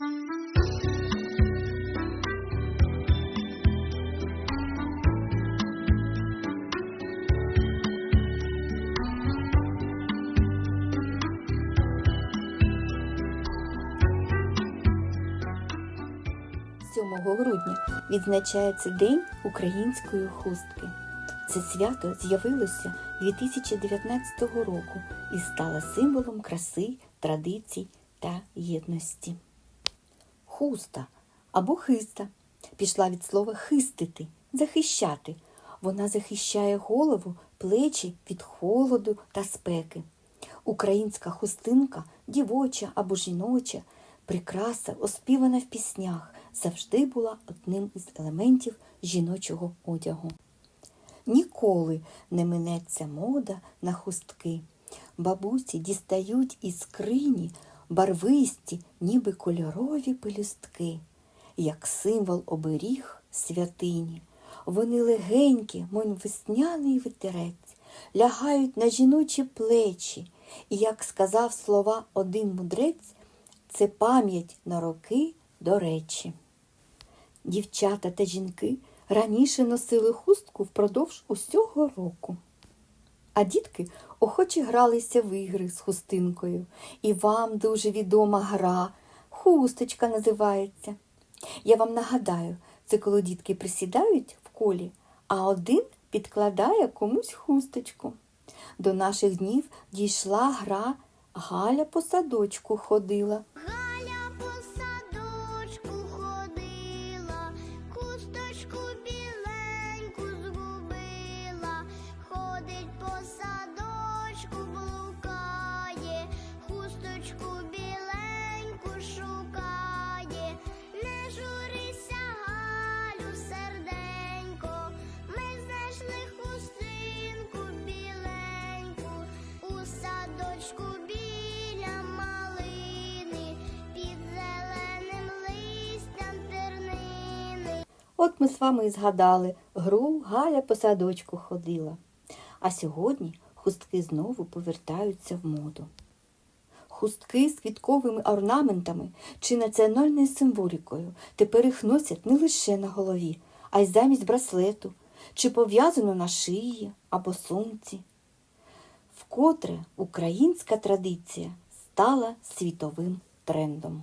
Сьомого грудня відзначається День української хустки. Це свято з'явилося 2019 року і стало символом краси, традицій та єдності. Хуста або хиста пішла від слова хистити, захищати. Вона захищає голову, плечі від холоду та спеки. Українська хустинка, дівоча або жіноча, прикраса, оспівана в піснях, завжди була одним із елементів жіночого одягу. Ніколи не минеться мода на хустки. Бабусі дістають із скрині барвисті, ніби кольорові пелюстки, як символ оберіг святині. Вони легенькі, мов весняний вітерець, лягають на жіночі плечі, і, як сказав слова один мудрець, це пам'ять на роки до речі. Дівчата та жінки раніше носили хустку впродовж усього року. А дітки охоче гралися в ігри з хустинкою. І вам дуже відома гра, хусточка називається. Я вам нагадаю, це коли дітки присідають в колі, а один підкладає комусь хусточку. До наших днів дійшла гра Галя по садочку ходила. Садочку біля малини, під зеленим листям тернини. От ми з вами і згадали гру Галя по садочку ходила. А сьогодні хустки знову повертаються в моду. Хустки з квітковими орнаментами чи національною символікою тепер їх носять не лише на голові, а й замість браслету, чи пов'язано на шиї або сумці. Вкотре українська традиція стала світовим трендом.